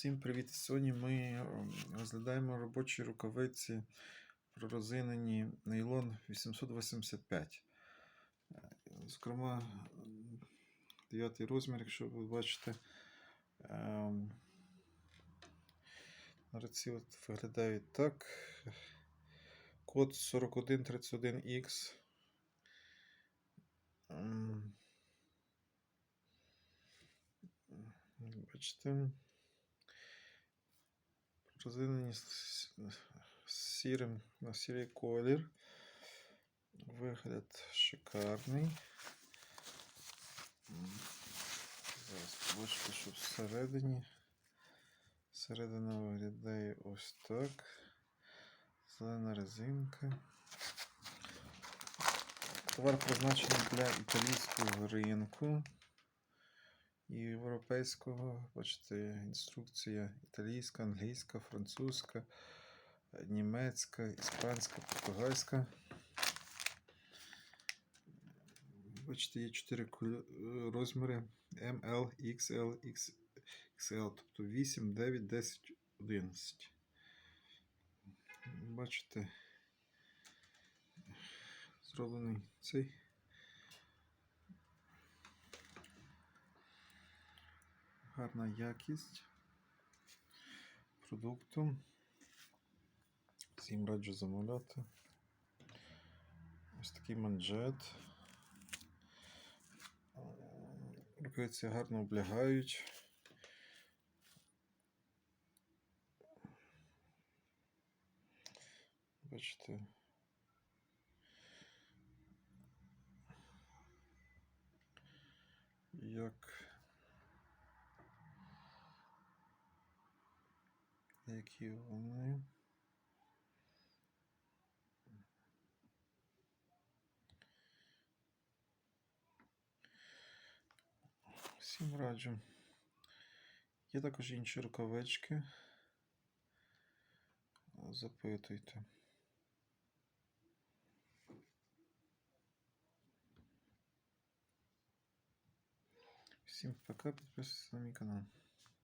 Всім привіт! Сьогодні ми ем, розглядаємо робочі рукавиці пророзинені нейлон 885. Е, Зокрема, 9 розмір, якщо ви бачите. Ем, На руці от виглядають так. Код 4131X. Ем, Бачите. З сірим на сірий колір. Вигляд шикарний. Зараз побачите, що всередині. Середина виглядає ось так. Зелена резинка. Товар призначений для італійського ринку європейського. Бачите, інструкція італійська, англійська, французька, німецька, іспанська, португальська. Бачите, є 4 розміри ML, XL, XL, тобто 8, 9, 10, 11. Бачите, зроблений цей. Гарна якість продукту. Всім раджу замовляти. Ось такий манжет. Рукавиці гарно облягають. Бачите. Як які вони. Всім раджу. Є також інші рукавички. Запитуйте. Всім пока, підписуйтесь на мій канал.